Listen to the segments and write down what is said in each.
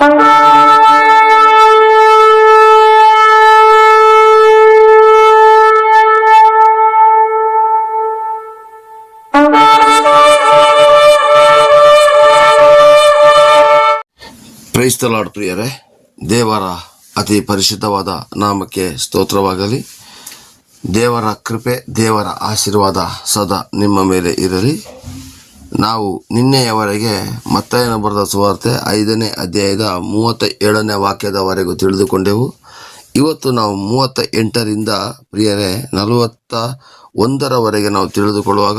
ಕ್ರೈಸ್ತಲಾಡ್ ಪ್ರಿಯರೇ. ದೇವರ ಅತಿ ಪರಿಶುದ್ಧವಾದ ನಾಮಕ್ಕೆ ಸ್ತೋತ್ರವಾಗಲಿ. ದೇವರ ಕೃಪೆ, ದೇವರ ಆಶೀರ್ವಾದ ಸದಾ ನಿಮ್ಮ ಮೇಲೆ ಇರಲಿ. ನಾವು ನಿನ್ನೆಯವರೆಗೆ ಮತ್ತಾಯನ ಬರೆದ ಸುವಾರ್ತೆ ಐದನೇ ಅಧ್ಯಾಯದ ಮೂವತ್ತ ಏಳನೇ ವಾಕ್ಯದವರೆಗೂ ತಿಳಿದುಕೊಂಡೆವು. ಇವತ್ತು ನಾವು ಮೂವತ್ತ ಎಂಟರಿಂದ ಪ್ರಿಯರೇ, ನಲವತ್ತ ಒಂದರವರೆಗೆ ನಾವು ತಿಳಿದುಕೊಳ್ಳುವಾಗ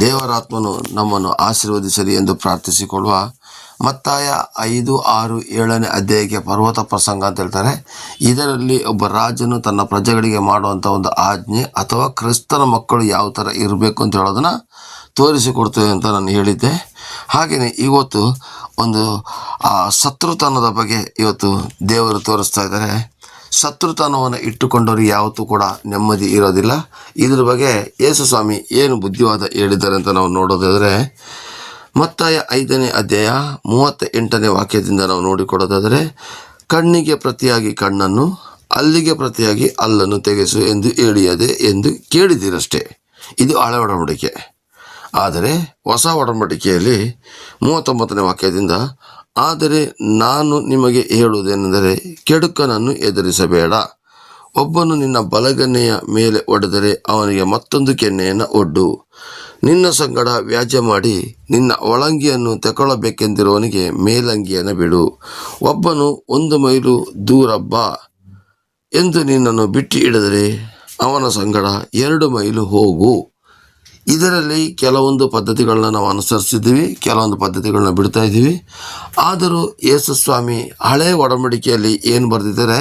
ದೇವರಾತ್ಮನು ನಮ್ಮನ್ನು ಆಶೀರ್ವದಿಸಲಿ ಎಂದು ಪ್ರಾರ್ಥಿಸಿಕೊಳ್ಳುವ ಮತ್ತಾಯ ಐದು ಆರು ಏಳನೇ ಅಧ್ಯಾಯಕ್ಕೆ ಪರ್ವತ ಪ್ರಸಂಗ ಅಂತ ಹೇಳ್ತಾರೆ. ಇದರಲ್ಲಿ ಒಬ್ಬ ರಾಜನು ತನ್ನ ಪ್ರಜೆಗಳಿಗೆ ಮಾಡುವಂಥ ಒಂದು ಆಜ್ಞೆ ಅಥವಾ ಕ್ರಿಸ್ತನ ಮಕ್ಕಳು ಯಾವ ಥರ ಇರಬೇಕು ಅಂತ ಹೇಳೋದನ್ನ ತೋರಿಸಿಕೊಡ್ತೇವೆ ಅಂತ ನಾನು ಹೇಳಿದ್ದೆ. ಹಾಗೆಯೇ ಇವತ್ತು ಒಂದು, ಆ, ಶತ್ರುತನದ ಬಗ್ಗೆ ಇವತ್ತು ದೇವರು ತೋರಿಸ್ತಾ ಇದ್ದಾರೆ. ಶತ್ರುತನವನ್ನು ಇಟ್ಟುಕೊಂಡವರು ಯಾವತ್ತೂ ಕೂಡ ನೆಮ್ಮದಿ ಇರೋದಿಲ್ಲ. ಇದ್ರ ಬಗ್ಗೆ ಯೇಸು ಸ್ವಾಮಿ ಏನು ಬುದ್ಧಿವಾದ ಹೇಳಿದ್ದಾರೆ ಅಂತ ನಾವು ನೋಡೋದಾದರೆ, ಮತ್ತಾಯ ಐದನೇ ಅಧ್ಯಾಯ ಮೂವತ್ತ ಎಂಟನೇ ವಾಕ್ಯದಿಂದ ನಾವು ನೋಡಿಕೊಡೋದಾದರೆ ಕಣ್ಣಿಗೆ ಪ್ರತಿಯಾಗಿ ಕಣ್ಣನ್ನು, ಅಲ್ಲಿಗೆ ಪ್ರತಿಯಾಗಿ ಅಲ್ಲನ್ನು ತೆಗೆಸು ಎಂದು ಹೇಳಿಯದೆ ಎಂದು ಕೇಳಿದಿರಷ್ಟೇ ಇದು ಹಳೆ ಒಡಂಬಡಿಕೆ ಆದರೆ ಹೊಸ ಒಡಂಬಡಿಕೆಯಲ್ಲಿ ಮೂವತ್ತೊಂಬತ್ತನೇ ವಾಕ್ಯದಿಂದ, ಆದರೆ ನಾನು ನಿಮಗೆ ಹೇಳುವುದೇನೆಂದರೆ, ಕೆಡುಕನನ್ನು ಎದುರಿಸಬೇಡ. ಒಬ್ಬನು ನಿನ್ನ ಬಲಗನ್ನೆಯ ಮೇಲೆ ಒಡೆದರೆ ಅವನಿಗೆ ಮತ್ತೊಂದು ಕೆನ್ನೆಯನ್ನು ಒಡ್ಡು. ನಿನ್ನ ಸಂಗಡ ವ್ಯಾಜ್ಯ ಮಾಡಿ, ನಿನ್ನ ಒಳಂಗಿಯನ್ನು ತಗೊಳ್ಳಬೇಕೆಂದಿರುವವನಿಗೆ ಮೇಲಂಗಿಯನ್ನು ಬಿಡು. ಒಬ್ಬನು ಒಂದು ಮೈಲು ದೂರ ಎಂದು ನಿನ್ನನ್ನು ಬಿಟ್ಟು ಇಡಿದರೆ ಅವನ ಸಂಗಡ ಎರಡು ಮೈಲು ಹೋಗು. ಇದರಲ್ಲಿ ಕೆಲವೊಂದು ಪದ್ಧತಿಗಳನ್ನ ನಾವು ಅನುಸರಿಸಿದ್ದೀವಿ, ಕೆಲವೊಂದು ಪದ್ಧತಿಗಳನ್ನ ಬಿಡ್ತಾ ಇದ್ದೀವಿ. ಆದರೂ ಯೇಸು ಸ್ವಾಮಿ ಹಳೆ ಒಡಂಬಡಿಕೆಯಲ್ಲಿ ಏನು ಬರೆದಿದ್ದಾರೆ?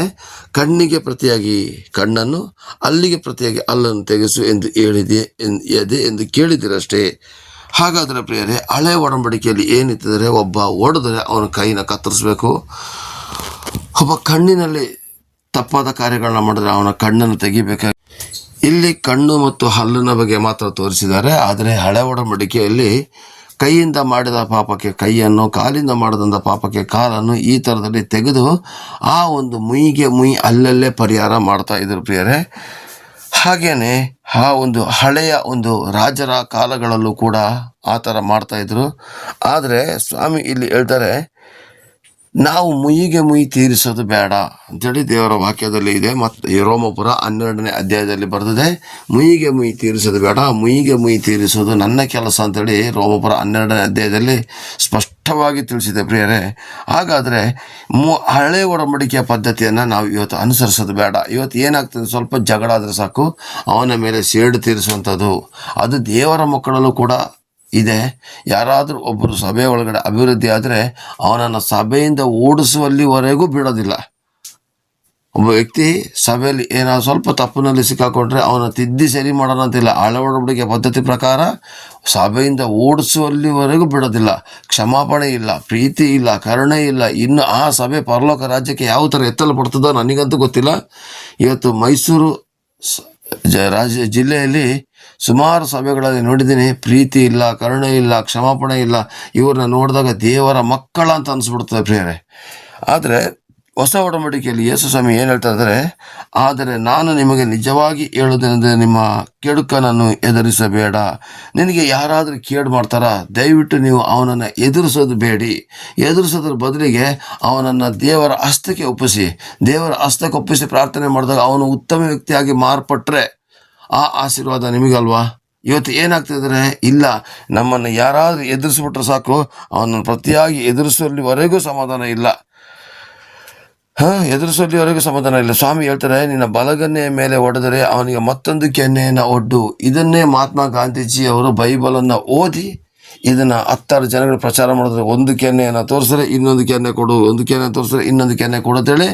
ಕಣ್ಣಿಗೆ ಪ್ರತಿಯಾಗಿ ಕಣ್ಣನ್ನು, ಅಲ್ಲಿಗೆ ಪ್ರತಿಯಾಗಿ ಅಲ್ಲನ್ನು ತೆಗೆಸು ಎಂದು ಹೇಳಿದೆ ಎದೆ ಎಂದು ಕೇಳಿದಿರಷ್ಟೇ. ಹಾಗಾದರೆ ಪ್ರಿಯರೇ, ಹಳೆ ಒಡಂಬಡಿಕೆಯಲ್ಲಿ ಏನಿತ್ತಿದರೆ ಒಬ್ಬ ಓಡಿದರೆ ಅವನ ಕೈನ ಕತ್ತರಿಸಬೇಕು. ಒಬ್ಬ ಕಣ್ಣಿನಲ್ಲಿ ತಪ್ಪಾದ ಕಾರ್ಯಗಳನ್ನ ಮಾಡಿದ್ರೆ ಅವನ ಕಣ್ಣನ್ನು ತೆಗಿಬೇಕಾಗಿ ಇಲ್ಲಿ ಕಣ್ಣು ಮತ್ತು ಹಲ್ಲಿನ ಬಗ್ಗೆ ಮಾತ್ರ ತೋರಿಸಿದ್ದಾರೆ. ಆದರೆ ಹಳೆ ಒಡಂಬಡಿಕೆಯಲ್ಲಿ ಕೈಯಿಂದ ಮಾಡಿದ ಪಾಪಕ್ಕೆ ಕೈಯನ್ನು, ಕಾಲಿಂದ ಮಾಡಿದಂಥ ಪಾಪಕ್ಕೆ ಕಾಲನ್ನು ಈ ಥರದಲ್ಲಿ ತೆಗೆದು ಆ ಒಂದು ಮುಯಿಗೆ ಮುಯಿ ಅಲ್ಲಲ್ಲೇ ಪರಿಹಾರ ಮಾಡ್ತಾ ಇದ್ರು ಪ್ರಿಯರೇ. ಹಾಗೆಯೇ ಆ ಒಂದು ಹಳೆಯ ಒಂದು ರಾಜರ ಕಾಲಗಳಲ್ಲೂ ಕೂಡ ಆ ಥರ ಮಾಡ್ತಾಯಿದ್ರು ಆದರೆ ಸ್ವಾಮಿ ಇಲ್ಲಿ ಹೇಳ್ತಾರೆ ನಾವು ಮುಯಿಗೆ ಮುಯಿ ತೀರಿಸೋದು ಬೇಡ ಅಂತೇಳಿ ದೇವರ ವಾಕ್ಯದಲ್ಲಿ ಇದೆ. ಮತ್ತು ರೋಮಪುರ ಹನ್ನೆರಡನೇ ಅಧ್ಯಾಯದಲ್ಲಿ ಬರೆದಿದೆ ಮುಯಿಗೆ ಮುಯಿ ತೀರಿಸೋದು ಬೇಡ ಮುಯಿಗೆ ಮುಯಿ ತೀರಿಸೋದು ನನ್ನ ಕೆಲಸ ಅಂತೇಳಿ ರೋಮಪುರ ಹನ್ನೆರಡನೇ ಅಧ್ಯಾಯದಲ್ಲಿ ಸ್ಪಷ್ಟವಾಗಿ ತಿಳಿಸಿದೆ ಪ್ರಿಯರೇ. ಹಾಗಾದರೆ ಮು, ಹಳೆ ಒಡಂಬಡಿಕೆಯ ಪದ್ಧತಿಯನ್ನು ನಾವು ಇವತ್ತು ಅನುಸರಿಸೋದು ಬೇಡ. ಇವತ್ತು ಏನಾಗ್ತದೆ? ಸ್ವಲ್ಪ ಜಗಳ ಆದರೆ ಸಾಕು. ಅವನ ಮೇಲೆ ಸೇಡು ತೀರಿಸುವಂಥದ್ದು. ಅದು ದೇವರ ಮಕ್ಕಳಲ್ಲೂ ಕೂಡ ಇದೆ. ಯಾರಾದರೂ ಒಬ್ಬರು ಸಭೆ ಒಳಗಡೆ ಅಭಿವೃದ್ಧಿ ಆದರೆ ಅವನನ್ನು ಸಭೆಯಿಂದ ಓಡಿಸುವಲ್ಲಿವರೆಗೂ ಬಿಡೋದಿಲ್ಲ. ಒಬ್ಬ ವ್ಯಕ್ತಿ ಸಭೆಯಲ್ಲಿ ಏನಾದ್ರು ಸ್ವಲ್ಪ ತಪ್ಪಿನಲ್ಲಿ ಸಿಕ್ಕಾಕೊಂಡ್ರೆ ಅವನ ತಿದ್ದಿ ಸರಿ ಮಾಡೋಣಂತಿಲ್ಲ ಅಳವಡಿಕೆ ಪದ್ಧತಿ ಪ್ರಕಾರ ಸಭೆಯಿಂದ ಓಡಿಸುವಲ್ಲಿವರೆಗೂ ಬಿಡೋದಿಲ್ಲ. ಕ್ಷಮಾಪಣೆ ಇಲ್ಲ, ಪ್ರೀತಿ ಇಲ್ಲ, ಕರುಣೆ ಇಲ್ಲ. ಇನ್ನು ಆ ಸಭೆ ಪರಲೋಕ ರಾಜ್ಯಕ್ಕೆ ಯಾವ ಥರ ಎತ್ತಲ್ಪಡ್ತದೋ ನನಗಂತೂ ಗೊತ್ತಿಲ್ಲ. ಇವತ್ತು ಮೈಸೂರು ರಾಜ್ಯ ಜಿಲ್ಲೆಯಲ್ಲಿ ಸುಮಾರು ಸಭೆಗಳಲ್ಲಿ ನೋಡಿದ್ದೀನಿ. ಪ್ರೀತಿ ಇಲ್ಲ, ಕರುಣೆ ಇಲ್ಲ, ಕ್ಷಮಾಪಣೆ ಇಲ್ಲ. ಇವ್ರನ್ನ ನೋಡಿದಾಗ ದೇವರ ಮಕ್ಕಳ ಅಂತ ಅನಿಸ್ಬಿಡ್ತದೆ ಪ್ರಿಯರೇ. ಆದರೆ ಹೊಸ ಒಡಂಬಡಿಕೆಯಲ್ಲಿ ಯೇಸು ಸ್ವಾಮಿ ಏನು ಹೇಳ್ತಾ ಇದ್ದಾರೆ? ಆದರೆ ನಾನು ನಿಮಗೆ ನಿಜವಾಗಿ ಹೇಳುವುದೇನೆಂದರೆ ನಿಮ್ಮ ಕೆಡುಕನನ್ನು ಎದುರಿಸಬೇಡ. ನಿನಗೆ ಯಾರಾದರೂ ಕೇಡು ಮಾಡ್ತಾರಾ? ದಯವಿಟ್ಟು ನೀವು ಅವನನ್ನು ಎದುರಿಸೋದು ಬೇಡಿ. ಎದುರಿಸೋದ್ರ ಬದಲಿಗೆ ಅವನನ್ನು ದೇವರ ಹಸ್ತಕ್ಕೆ ಒಪ್ಪಿಸಿ. ದೇವರ ಹಸ್ತಕ್ಕೆ ಒಪ್ಪಿಸಿ ಪ್ರಾರ್ಥನೆ ಮಾಡಿದಾಗ ಅವನು ಉತ್ತಮ ವ್ಯಕ್ತಿಯಾಗಿ ಮಾರ್ಪಟ್ಟರೆ ಆ ಆಶೀರ್ವಾದ ನಿಮಗಲ್ವಾ? ಇವತ್ತು ಏನಾಗ್ತಿದ್ರೆ ಇಲ್ಲ, ನಮ್ಮನ್ನು ಯಾರಾದರೂ ಎದುರಿಸ್ಬಿಟ್ರೆ ಸಾಕು. ಅವನನ್ನು ಪ್ರತಿಯಾಗಿ ಎದುರಿಸುವಲ್ಲಿವರೆಗೂ ಸಮಾಧಾನ ಇಲ್ಲ. ಹಾಂ ಅವರಿಗೆ ಸಮಾಧಾನ ಇಲ್ಲ. ಸ್ವಾಮಿ ಹೇಳ್ತಾರೆ, ನಿನ್ನ ಬಲಗನ್ನೆಯ ಮೇಲೆ ಒಡೆದರೆ ಅವನಿಗೆ ಮತ್ತೊಂದು ಕೆನ್ನೆಯನ್ನು ಒಡ್ಡು. ಇದನ್ನೇ ಮಹಾತ್ಮ ಗಾಂಧೀಜಿ ಅವರು ಬೈಬಲನ್ನು ಓದಿ, ಇದನ್ನು ಹತ್ತಾರು ಜನಗಳು ಪ್ರಚಾರ ಮಾಡಿದ್ರೆ. ಒಂದು ಕೆನ್ನೆಯನ್ನು ತೋರಿಸಿದ್ರೆ ಇನ್ನೊಂದು ಕೆನ್ನೆ ಕೊಡು ಒಂದು ಕೆನ್ನೆ ತೋರಿಸಿದ್ರೆ ಇನ್ನೊಂದು ಕೆನ್ನೆ ಕೊಡು ಅಂತೇಳಿ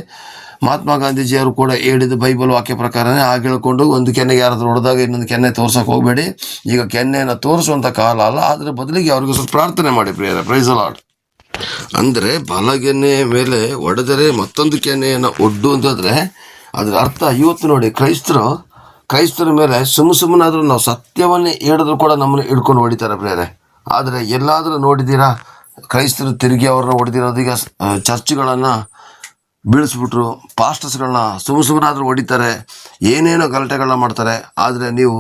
ಮಹಾತ್ಮ ಗಾಂಧೀಜಿಯವರು ಕೂಡ ಹೇಳಿದ ಬೈಬಲ್ ವಾಕ್ಯ ಪ್ರಕಾರನೇ. ಆಗ ಹೇಳ್ಕೊಂಡು ಒಂದು ಕೆನ್ನೆಗೆ ಯಾರಾದರೂ ಹೊಡೆದಾಗ ಇನ್ನೊಂದು ಕೆನ್ನೆ ತೋರ್ಸೋಕೆ ಹೋಗಬೇಡಿ. ಈಗ ಕೆನ್ನೆಯನ್ನು ತೋರಿಸುವಂಥ ಕಾಲ ಅಲ್ಲ ಅದರ ಬದಲಿಗೆ ಅವ್ರಿಗೆ ಸ್ವಲ್ಪ ಪ್ರಾರ್ಥನೆ ಮಾಡಿ ಪ್ರೇರ ಪ್ರೈಸ್ ಲಾರ್ಡ್ ಅಂದರೆ ಬಲಗೆನೆ ಮೇಲೆ ಒಡೆದರೆ ಮತ್ತೊಂದು ಕೆನೆಯನ್ನು ಒಡ್ಡು ಅಂತಂದ್ರೆ ಅದರ ಅರ್ಥ ಇವತ್ತು ನೋಡಿ, ಕ್ರೈಸ್ತರು, ಕ್ರೈಸ್ತರ ಮೇಲೆ ಸುಮ್ಮ ಸುಮ್ಮನಾದ್ರೂ ನಾವು ಸತ್ಯವನ್ನೇ ಹೇಳಿದ್ರು ಕೂಡ ನಮ್ಮನ್ನು ಹಿಡ್ಕೊಂಡು ಹೊಡಿತಾರೆ ಬೇರೆ ಆದರೆ ಎಲ್ಲಾದರೂ ನೋಡಿದ್ದೀರಾ ಕ್ರೈಸ್ತರು ತಿರುಗಿ ಅವ್ರನ್ನ ಹೊಡೆದಿರೋದು ಈಗ ಚರ್ಚ್ಗಳನ್ನು ಬೀಳಿಸ್ಬಿಟ್ರು, ಪಾಸ್ಟರ್ಸ್ಗಳನ್ನ ಸುಮ್ಮ ಸುಮ್ಮನಾದ್ರೂ ಹೊಡಿತಾರೆ, ಏನೇನೋ ಗಲಾಟೆಗಳನ್ನ ಮಾಡ್ತಾರೆ, ಆದರೆ ನೀವು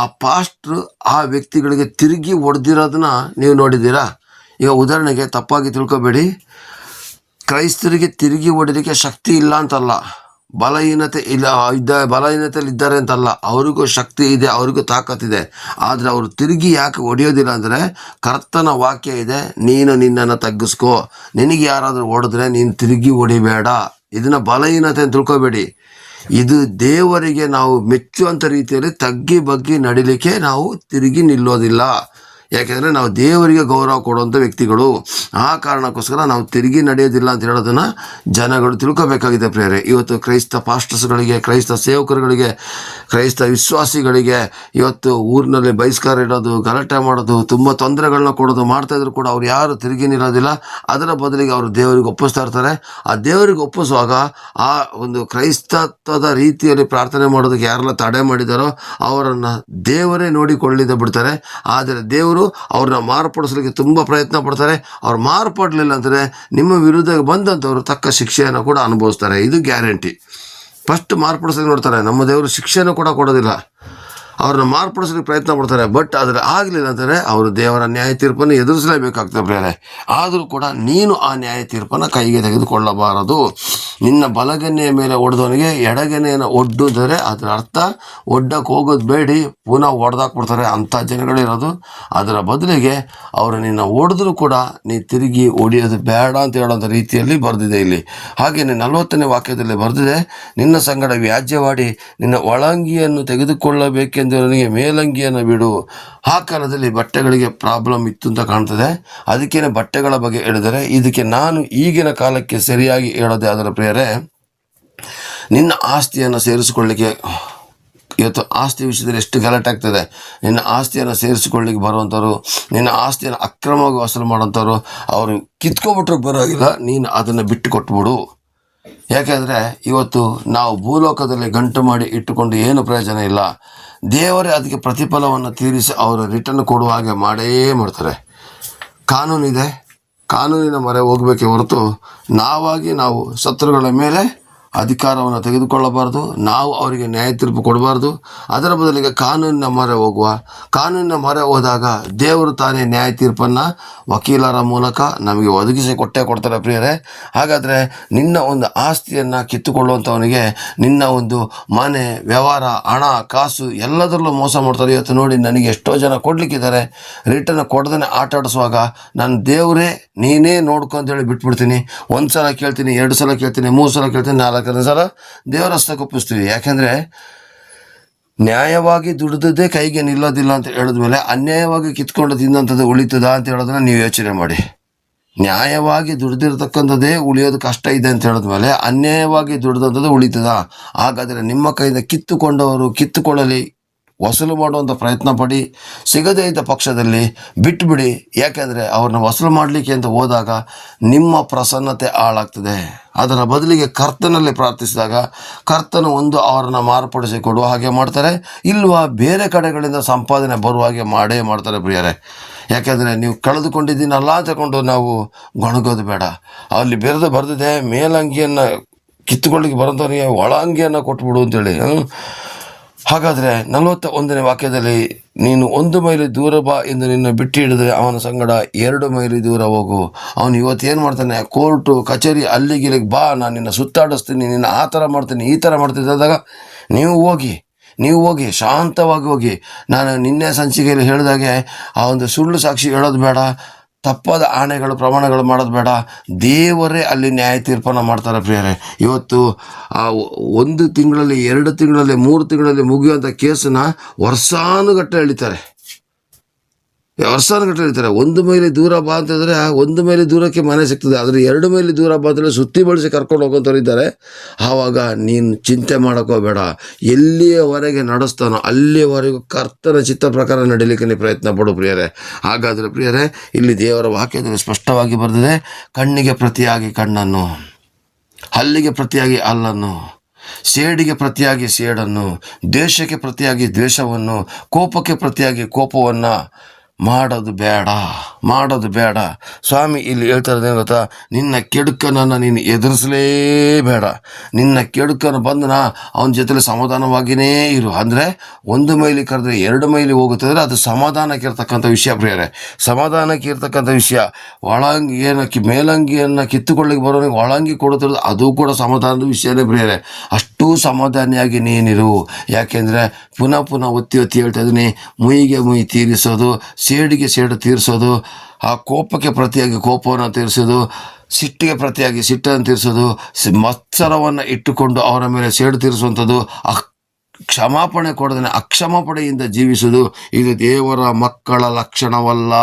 ಆ ಪಾಸ್ಟ್ರು ಆ ವ್ಯಕ್ತಿಗಳಿಗೆ ತಿರುಗಿ ಹೊಡೆದಿರೋದನ್ನ ನೀವು ನೋಡಿದ್ದೀರಾ ಈಗ ಉದಾಹರಣೆಗೆ ತಪ್ಪಾಗಿ ತಿಳ್ಕೊಬೇಡಿ. ಕ್ರೈಸ್ತರಿಗೆ ತಿರುಗಿ ಹೊಡಿಲಿಕ್ಕೆ ಶಕ್ತಿ ಇಲ್ಲ ಅಂತಲ್ಲ. ಬಲಹೀನತೆ ಇಲ್ಲ, ಇದ್ದ ಬಲಹೀನತೆಯಲ್ಲಿ ಇದ್ದಾರೆ ಅಂತಲ್ಲ. ಅವರಿಗೂ ಶಕ್ತಿ ಇದೆ, ಅವರಿಗೂ ತಾಕತ್ತಿದೆ ಆದರೆ ಅವರು ತಿರುಗಿ ಯಾಕೆ ಹೊಡೆಯೋದಿಲ್ಲ ಅಂದರೆ ಕರ್ತನ ವಾಕ್ಯ ಇದೆ, ನೀನು ನಿನ್ನನ್ನು ತಗ್ಗಿಸ್ಕೋ. ನಿನಗೆ ಯಾರಾದರೂ ಹೊಡೆದ್ರೆ ನೀನು ತಿರುಗಿ ಹೊಡಿಬೇಡ ಇದನ್ನು ಬಲಹೀನತೆ ಅಂತ ತಿಳ್ಕೊಬೇಡಿ. ಇದು ದೇವರಿಗೆ ನಾವು ಮೆಚ್ಚುವಂಥ ರೀತಿಯಲ್ಲಿ ತಗ್ಗಿ ಬಗ್ಗಿ ನಡಿಲಿಕ್ಕೆ ನಾವು ತಿರುಗಿ ನಿಲ್ಲೋದಿಲ್ಲ. ಯಾಕೆಂದರೆ ನಾವು ದೇವರಿಗೆ ಗೌರವ ಕೊಡುವಂಥ ವ್ಯಕ್ತಿಗಳು. ಆ ಕಾರಣಕ್ಕೋಸ್ಕರ ನಾವು ತಿರುಗಿ ನಡೆಯೋದಿಲ್ಲ ಅಂತ ಹೇಳೋದನ್ನು ಜನಗಳು ತಿಳ್ಕೊಬೇಕಾಗಿದೆ ಪ್ರೇರೆ ಇವತ್ತು ಕ್ರೈಸ್ತ ಪಾಸ್ಟರ್ಸ್ಗಳಿಗೆ, ಕ್ರೈಸ್ತ ಸೇವಕರುಗಳಿಗೆ, ಕ್ರೈಸ್ತ ವಿಶ್ವಾಸಿಗಳಿಗೆ, ಇವತ್ತು ಊರಿನಲ್ಲಿ ಬಹಿಷ್ಕಾರ ಇಡೋದು, ಗಲಾಟೆ ಮಾಡೋದು, ತುಂಬ ತೊಂದರೆಗಳನ್ನ ಕೊಡೋದು ಮಾಡ್ತಾಯಿದ್ರು ಕೂಡ ಅವ್ರು ಯಾರು ತಿರುಗಿ ನಿಲ್ಲೋದಿಲ್ಲ. ಅದರ ಬದಲಿಗೆ ಅವರು ದೇವರಿಗೆ ಒಪ್ಪಿಸ್ತಾ ಇರ್ತಾರೆ. ಆ ದೇವರಿಗೆ ಒಪ್ಪಿಸುವಾಗ ಆ ಒಂದು ಕ್ರೈಸ್ತತ್ವದ ರೀತಿಯಲ್ಲಿ ಪ್ರಾರ್ಥನೆ ಮಾಡೋದಕ್ಕೆ ಯಾರೆಲ್ಲ ತಡೆ ಮಾಡಿದಾರೋ ಅವರನ್ನು ದೇವರೇ ನೋಡಿಕೊಳ್ಳಿದ ಬಿಡ್ತಾರೆ. ಆದರೆ ದೇವರು ಅವ್ರನ್ನ ಮಾರ್ಪಡಿಸಲಿಕ್ಕೆ ತುಂಬ ಪ್ರಯತ್ನ ಪಡ್ತಾರೆ. ಅವ್ರು ಮಾರ್ಪಡಲಿಲ್ಲ ಅಂದರೆ ನಿಮ್ಮ ವಿರುದ್ಧ ಬಂದಂಥವ್ರು ತಕ್ಕ ಶಿಕ್ಷೆಯನ್ನು ಕೂಡ ಅನುಭವಿಸ್ತಾರೆ. ಇದು ಗ್ಯಾರಂಟಿ. ಫಸ್ಟ್ ಮಾರ್ಪಡಿಸಲಿಕ್ಕೆ ನೋಡ್ತಾರೆ, ನಮ್ಮ ದೇವರು ಶಿಕ್ಷೆಯನ್ನು ಕೂಡ ಕೊಡೋದಿಲ್ಲ. ಅವ್ರನ್ನ ಮಾರ್ಪಡಿಸಲಿಕ್ಕೆ ಪ್ರಯತ್ನ ಪಡ್ತಾರೆ, ಬಟ್ ಆದರೆ ಆಗಲಿಲ್ಲ ಅಂದರೆ ಅವರು ದೇವರ ನ್ಯಾಯ ತೀರ್ಪನ್ನು ಎದುರಿಸಲೇಬೇಕಾಗ್ತದೆ ಬೇರೆ ಆದರೂ ಕೂಡ ನೀನು ಆ ನ್ಯಾಯ ತೀರ್ಪನ್ನು ಕೈಗೆ ತೆಗೆದುಕೊಳ್ಳಬಾರದು. ನಿನ್ನ ಬಲಗನ್ನೆಯ ಮೇಲೆ ಒಡೆದವನಿಗೆ ಎಡಗನೆಯನ್ನು ಒಡ್ಡಿದರೆ ಅದರ ಅರ್ಥ ಒಡ್ಡಕ್ಕೆ ಹೋಗೋದು ಬೇಡಿ, ಪುನಃ ಒಡೆದಾಕ್ಬಿಡ್ತಾರೆ ಅಂಥ ಜನಗಳಿರೋದು ಅದರ ಬದಲಿಗೆ ಅವರು ನಿನ್ನ ಓಡಿದ್ರು ಕೂಡ ನೀ ತಿರುಗಿ ಒಡೆಯೋದು ಬೇಡ ಅಂತ ಹೇಳೋಂಥ ರೀತಿಯಲ್ಲಿ ಬರೆದಿದೆ ಇಲ್ಲಿ. ಹಾಗೆಯೇ ನಲವತ್ತನೇ ವಾಕ್ಯದಲ್ಲಿ ಬರೆದಿದೆ, ನಿನ್ನ ಸಂಗಡ ವ್ಯಾಜ್ಯವಾಡಿ ನಿನ್ನ ಒಳಂಗಿಯನ್ನು ತೆಗೆದುಕೊಳ್ಳಬೇಕೆಂದು ನನಗೆ ಮೇಲಂಗಿಯನ್ನು ಬಿಡು. ಆ ಕಾಲದಲ್ಲಿ ಬಟ್ಟೆಗಳಿಗೆ ಪ್ರಾಬ್ಲಮ್ ಇತ್ತು ಅಂತ ಕಾಣ್ತದೆ. ಅದಕ್ಕೇನೆ ಬಟ್ಟೆಗಳ ಬಗ್ಗೆ ಹೇಳಿದರೆ, ಇದಕ್ಕೆ ನಾನು ಈಗಿನ ಕಾಲಕ್ಕೆ ಸರಿಯಾಗಿ ಹೇಳೋದೇ ಅದರ ಪ್ರಿಯರೇ ನಿನ್ನ ಆಸ್ತಿಯನ್ನು ಸೇರಿಸಿಕೊಳ್ಳಿಕ್ಕೆ, ಇವತ್ತು ಆಸ್ತಿ ವಿಷಯದಲ್ಲಿ ಎಷ್ಟು ಗಲಾಟೆ ಆಗ್ತದೆ. ನಿನ್ನ ಆಸ್ತಿಯನ್ನು ಸೇರಿಸಿಕೊಳ್ಳಿಕ್ಕೆ ಬರುವಂಥವ್ರು, ನಿನ್ನ ಆಸ್ತಿಯನ್ನು ಅಕ್ರಮವಾಗಿ ವಸೂಲು ಮಾಡೋಂಥವ್ರು ಅವ್ರು ಕಿತ್ಕೊಬಿಟ್ರಿಗೆ ಬರೋಗಿಲ್ಲ ನೀನು ಅದನ್ನು ಬಿಟ್ಟು ಕೊಟ್ಬಿಡು ಯಾಕೆಂದರೆ ಇವತ್ತು ನಾವು ಭೂಲೋಕದಲ್ಲಿ ಗಂಟು ಮಾಡಿ ಇಟ್ಟುಕೊಂಡು ಏನು ಪ್ರಯೋಜನ ಇಲ್ಲ. ದೇವರೇ ಅದಕ್ಕೆ ಪ್ರತಿಫಲವನ್ನು ತೀರಿಸಿ ಅವರು ರಿಟರ್ನ್ ಕೊಡುವ ಹಾಗೆ ಮಾಡೇ ಮಾಡ್ತಾರೆ. ಕಾನೂನಿದೆ. ಕಾನೂನಿನ ಮೊರೆ ಹೋಗಬೇಕೇ ಹೊರತು ನಾವಾಗಿ ನಾವು ಶತ್ರುಗಳ ಮೇಲೆ ಅಧಿಕಾರವನ್ನು ತೆಗೆದುಕೊಳ್ಳಬಾರ್ದು. ನಾವು ಅವರಿಗೆ ನ್ಯಾಯ ತೀರ್ಪು ಕೊಡಬಾರ್ದು. ಅದರ ಬದಲಿಗೆ ಕಾನೂನಿನ ಮೊರೆ ಹೋಗುವ. ಕಾನೂನಿನ ಮೊರೆ ಹೋದಾಗ ದೇವರು ತಾನೇ ನ್ಯಾಯ ತೀರ್ಪನ್ನು ವಕೀಲರ ಮೂಲಕ ನಮಗೆ ಒದಗಿಸಿ ಕೊಟ್ಟೇ ಕೊಡ್ತಾರೆ ಪ್ರಿಯರೇ. ಹಾಗಾದರೆ ನಿನ್ನ ಒಂದು ಆಸ್ತಿಯನ್ನು ಕಿತ್ತುಕೊಳ್ಳುವಂಥವನಿಗೆ ನಿನ್ನ ಒಂದು ಮನೆ, ವ್ಯವಹಾರ, ಹಣ, ಕಾಸು ಎಲ್ಲದರಲ್ಲೂ ಮೋಸ ಮಾಡ್ತಾರೆ. ಇವತ್ತು ನೋಡಿ ನನಗೆ ಎಷ್ಟೋ ಜನ ಕೊಡಲಿಕ್ಕಿದ್ದಾರೆ. ರಿಟರ್ನ್ ಕೊಡ್ದೇ ಆಟ ಆಡಿಸುವಾಗ ನಾನು ದೇವರೇ ನೀನೇ ನೋಡ್ಕೊಂತೇಳಿ ಬಿಟ್ಬಿಡ್ತೀನಿ. ಒಂದು ಸಲ ಕೇಳ್ತೀನಿ, ಎರಡು ಸಲ ಕೇಳ್ತೀನಿ, ಮೂರು ಸಲ ಕೇಳ್ತೀನಿ ನಾಲ್ಕನೇ ಸಲ ದೇವರ ಹಸ್ತಕ್ಕೆ ಒಪ್ಪಿಸ್ತೀವಿ ಯಾಕೆಂದರೆ ನ್ಯಾಯವಾಗಿ ದುಡಿದದ್ದೇ ಕೈಗೆ ನಿಲ್ಲೋದಿಲ್ಲ ಅಂತ ಹೇಳಿದ್ಮೇಲೆ ಅನ್ಯಾಯವಾಗಿ ಕಿತ್ಕೊಂಡು ತಿಂದಂಥದ್ದು ಉಳಿತದಾ ಅಂತ ಹೇಳೋದನ್ನ ನೀವು ಯೋಚನೆ ಮಾಡಿ. ನ್ಯಾಯವಾಗಿ ದುಡ್ದಿರ್ತಕ್ಕಂಥದ್ದೇ ಉಳಿಯೋದು ಕಷ್ಟ ಇದೆ ಅಂತ ಹೇಳಿದ್ಮೇಲೆ ಅನ್ಯಾಯವಾಗಿ ದುಡ್ದಂಥದ್ದು ಉಳಿತದ. ಹಾಗಾದರೆ ನಿಮ್ಮ ಕೈಯಿಂದ ಕಿತ್ತುಕೊಂಡವರು ಕಿತ್ತುಕೊಳ್ಳಲಿ ವಸೂಲು ಮಾಡುವಂಥ ಪ್ರಯತ್ನ ಪಡಿ. ಸಿಗದೇ ಇದ್ದ ಪಕ್ಷದಲ್ಲಿ ಬಿಟ್ಟುಬಿಡಿ ಯಾಕೆಂದರೆ ಅವ್ರನ್ನ ವಸೂಲು ಮಾಡಲಿಕ್ಕೆ ಅಂತ ಹೋದಾಗ ನಿಮ್ಮ ಪ್ರಸನ್ನತೆ ಹಾಳಾಗ್ತದೆ. ಅದರ ಬದಲಿಗೆ ಕರ್ತನಲ್ಲಿ ಪ್ರಾರ್ಥಿಸಿದಾಗ ಕರ್ತನು ಒಂದು ಅವರನ್ನು ಮಾರ್ಪಡಿಸಿ ಕೊಡುವ ಹಾಗೆ ಮಾಡ್ತಾರೆ. ಇಲ್ವಾ ಬೇರೆ ಕಡೆಗಳಿಂದ ಸಂಪಾದನೆ ಬರುವ ಹಾಗೆ ಮಾಡೇ ಮಾಡ್ತಾರೆ ಪ್ರಿಯರೇ. ಯಾಕೆಂದರೆ ನೀವು ಕಳೆದುಕೊಂಡಿದ್ದೀನಲ್ಲ ತಗೊಂಡು ನಾವು ಗೊಣಗೋದು ಬೇಡ. ಅಲ್ಲಿ ಬೆರೆದು ಬರೆದಿದೆ ಮೇಲಂಗಿಯನ್ನು ಕಿತ್ತುಕೊಳ್ಳಿಕ್ಕೆ ಬರೋಂಥವ್ರಿಗೆ ಒಳ ಅಂಗಿಯನ್ನು ಕೊಟ್ಬಿಡು ಅಂತೇಳಿ. ಹಾಗಾದರೆ ನಲವತ್ತ ಒಂದನೇ ವಾಕ್ಯದಲ್ಲಿ ನೀನು ಒಂದು ಮೈಲಿ ದೂರ ಬಾ ಎಂದು ನಿನ್ನ ಬಿಟ್ಟು ಹಿಡಿದ್ರೆ ಅವನ ಸಂಗಡ ಎರಡು ಮೈಲಿ ದೂರ ಹೋಗು. ಅವನು ಇವತ್ತು ಏನು ಮಾಡ್ತಾನೆ? ಕೋರ್ಟು, ಕಚೇರಿ ಅಲ್ಲಿಗೆ ಇಲ್ಲಿಗೆ ಬಾ, ನಾನು ನಿನ್ನ ಸುತ್ತಾಡಿಸ್ತೀನಿ, ನಿನ್ನ ಆ ಥರ ಮಾಡ್ತೀನಿ, ಈ ಥರ ಮಾಡ್ತಿದ್ದಾಗ ನೀವು ಹೋಗಿ ನೀವು ಹೋಗಿ, ಶಾಂತವಾಗಿ ಹೋಗಿ. ನಾನು ನಿನ್ನೆ ಸಂಚಿಕೆಯಲ್ಲಿ ಹೇಳಿದಾಗೆ ಆ ಒಂದು ಸುಳ್ಳು ಸಾಕ್ಷಿ ಹೇಳೋದು ಬೇಡ. ತಪ್ಪಾದ ಆಣೆಗಳು, ಪ್ರಮಾಣಗಳು ಮಾಡೋದು ಬೇಡ. ದೇವರೇ ಅಲ್ಲಿ ನ್ಯಾಯ ತೀರ್ಪನ್ನು ಮಾಡ್ತಾರೆ ಪ್ರಿಯರೇ. ಇವತ್ತು ಆ ಒಂದು ತಿಂಗಳಲ್ಲಿ, ಎರಡು ತಿಂಗಳಲ್ಲಿ, ಮೂರು ತಿಂಗಳಲ್ಲಿ ಮುಗಿಯುವಂಥ ಕೇಸನ್ನ ವರ್ಷಾನುಗಟ್ಟಲೆ ಎಳಿತಾರೆ. ವರ್ಷಾನುಗಟ್ಟಲೆ ಇರ್ತಾರೆ. ಒಂದು ಮೈಲಿ ದೂರ ಬಾ ಅಂತಂದರೆ ಒಂದು ಮೈಲಿ ದೂರಕ್ಕೆ ಮನೆ ಸಿಗ್ತದೆ. ಆದರೆ ಎರಡು ಮೈಲಿ ದೂರ ಬಾ ಅಂತಂದರೆ ಸುತ್ತಿ ಬಳಸಿ ಕರ್ಕೊಂಡು ಹೋಗೋಂಥವ್ರು ಇದ್ದಾರೆ. ಆವಾಗ ನೀನು ಚಿಂತೆ ಮಾಡೋಕ್ಕೋಬೇಡ ಎಲ್ಲಿಯವರೆಗೆ ನಡೆಸ್ತಾನೋ ಅಲ್ಲಿಯವರೆಗೂ ಕರ್ತನ ಚಿತ್ತ ಪ್ರಕಾರ ನಡೀಲಿಕ್ಕೆ ನೀ ಪ್ರಯತ್ನ ಪಡು ಪ್ರಿಯರೇ. ಹಾಗಾದರೆ ಪ್ರಿಯರೇ, ಇಲ್ಲಿ ದೇವರ ವಾಕ್ಯದಲ್ಲಿ ಸ್ಪಷ್ಟವಾಗಿ ಬರೆದಿದೆ, ಕಣ್ಣಿಗೆ ಪ್ರತಿಯಾಗಿ ಕಣ್ಣನ್ನು, ಹಲ್ಲಿಗೆ ಪ್ರತಿಯಾಗಿ ಅಲ್ಲನ್ನು ಸೇಡಿಗೆ ಪ್ರತಿಯಾಗಿ ಸೇಡನ್ನು ದ್ವೇಷಕ್ಕೆ ಪ್ರತಿಯಾಗಿ ದ್ವೇಷವನ್ನು, ಕೋಪಕ್ಕೆ ಪ್ರತಿಯಾಗಿ ಕೋಪವನ್ನು ಮಾಡೋದು ಬೇಡ ಮಾಡೋದು ಬೇಡ. ಸ್ವಾಮಿ ಇಲ್ಲಿ ಹೇಳ್ತಾ ಇರೋದೇನು ಗೊತ್ತಾ? ನಿನ್ನ ಕೆಡುಕನನ್ನು ನೀನು ಎದುರಿಸಲೇಬೇಡ ನಿನ್ನ ಕೆಡುಕನ ಬಂದನ ಅವನ ಜೊತೆಲಿ ಸಮಾಧಾನವಾಗಿಯೇ ಇರು. ಅಂದರೆ ಒಂದು ಮೈಲಿ ಕರೆದ್ರೆ ಎರಡು ಮೈಲಿ ಹೋಗುತ್ತಂದರೆ ಅದು ಸಮಾಧಾನಕ್ಕೆ ಇರ್ತಕ್ಕಂಥ ವಿಷಯ ಪ್ರಿಯರೇ. ಸಮಾಧಾನಕ್ಕೆ ಇರ್ತಕ್ಕಂಥ ವಿಷಯ. ಒಳಂಗಿಯನ್ನು ಕಿ, ಮೇಲಂಗಿಯನ್ನು ಕಿತ್ತುಕೊಳ್ಳಿಕ್ಕೆ ಬರೋನಿಗೆ ಒಳಂಗಿ ಕೊಡುತ್ತಿರೋದು ಅದು ಕೂಡ ಸಮಾಧಾನದ ವಿಷಯನೇ ಪ್ರಿಯರೇ. ಅಷ್ಟು ಸಮಾಧಾನಿಯಾಗಿ ನೀನಿರು. ಯಾಕೆಂದರೆ ಪುನಃ ಪುನಃ ಒತ್ತಿ ಒತ್ತಿ ಹೇಳ್ತಾ ಇದ್ದೀನಿ, ಮುಯಿಗೆ ಮುಯಿ ತೀರಿಸೋದು ಸೇಡಿಗೆ ಸೇಡು ತೀರಿಸೋದು, ಆ ಕೋಪಕ್ಕೆ ಪ್ರತಿಯಾಗಿ ಕೋಪವನ್ನು ತೀರಿಸೋದು, ಸಿಟ್ಟಿಗೆ ಪ್ರತಿಯಾಗಿ ಸಿಟ್ಟನ್ನು ತೀರಿಸೋದು ಮತ್ಸರವನ್ನು ಇಟ್ಟುಕೊಂಡು ಅವರ ಮೇಲೆ ಸೇಡು ತೀರಿಸುವಂಥದ್ದು ಕ್ಷಮಾಪಣೆ ಕೊಡದೇ ಅಕ್ಷಮಾಪಣೆಯಿಂದ ಜೀವಿಸುವುದು ಇದು ದೇವರ ಮಕ್ಕಳ ಲಕ್ಷಣವಲ್ಲ.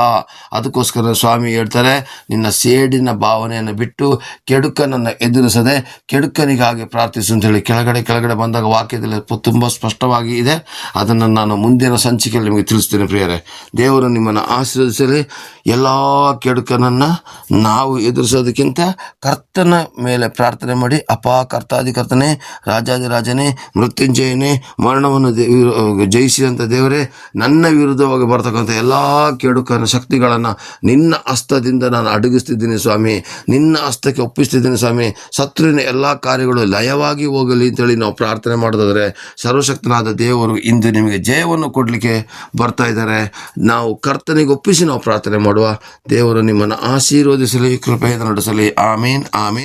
ಅದಕ್ಕೋಸ್ಕರ ಸ್ವಾಮಿ ಹೇಳ್ತಾರೆ, ನಿನ್ನ ಸೇಡಿನ ಭಾವನೆಯನ್ನು ಬಿಟ್ಟು ಕೆಡುಕನನ್ನು ಎದುರಿಸದೆ ಕೆಡುಕನಿಗಾಗಿ ಪ್ರಾರ್ಥಿಸು ಅಂತ ಹೇಳಿ ಕೆಳಗಡೆ ಕೆಳಗಡೆ ಬಂದಾಗ ವಾಕ್ಯದಲ್ಲಿ ತುಂಬ ಸ್ಪಷ್ಟವಾಗಿ ಇದೆ. ಅದನ್ನು ನಾನು ಮುಂದಿನ ಸಂಚಿಕೆಯಲ್ಲಿ ನಿಮಗೆ ತಿಳಿಸ್ತೀನಿ ಪ್ರಿಯರೇ. ದೇವರು ನಿಮ್ಮನ್ನು ಆಶೀರ್ವದಿಸಲಿ. ಎಲ್ಲ ಕೆಡುಕನನ್ನು ನಾವು ಎದುರಿಸೋದಕ್ಕಿಂತ ಕರ್ತನ ಮೇಲೆ ಪ್ರಾರ್ಥನೆ ಮಾಡಿ, ಅಪ ಕರ್ತಾಧಿಕರ್ತನೇ ರಾಜಾದಿರಾಜನೇ, ಮೃತ್ಯುಂಜಯನೇ ಮರಣವನ್ನು ಜಯಿಸಿದಂಥ ದೇವರೇ, ನನ್ನ ವಿರುದ್ಧವಾಗಿ ಬರ್ತಕ್ಕಂಥ ಎಲ್ಲ ಕೆಡುಕನ ಶಕ್ತಿಗಳನ್ನು ನಿನ್ನ ಹಸ್ತದಿಂದ ನಾನು ಅಡಗಿಸ್ತಿದ್ದೀನಿ ಸ್ವಾಮಿ. ನಿನ್ನ ಹಸ್ತಕ್ಕೆ ಒಪ್ಪಿಸ್ತಿದ್ದೀನಿ ಸ್ವಾಮಿ. ಶತ್ರುವಿನ ಎಲ್ಲ ಕಾರ್ಯಗಳು ಲಯವಾಗಿ ಹೋಗಲಿ ಅಂತೇಳಿ ನಾವು ಪ್ರಾರ್ಥನೆ ಮಾಡೋದಾದರೆ ಸರ್ವಶಕ್ತನಾದ ದೇವರು ಇಂದು ನಿಮಗೆ ಜಯವನ್ನು ಕೊಡಲಿಕ್ಕೆ ಬರ್ತಾ ಇದ್ದಾರೆ. ನಾವು ಕರ್ತನಿಗೆ ಒಪ್ಪಿಸಿ ನಾವು ಪ್ರಾರ್ಥನೆ ಮಾಡುವ. ದೇವರು ನಿಮ್ಮನ್ನು ಆಶೀರ್ವದಿಸಲಿ ಕೃಪೆಯನ್ನು ನಡೆಸಲಿ. ಆಮೇನ್, ಆಮೀನ್.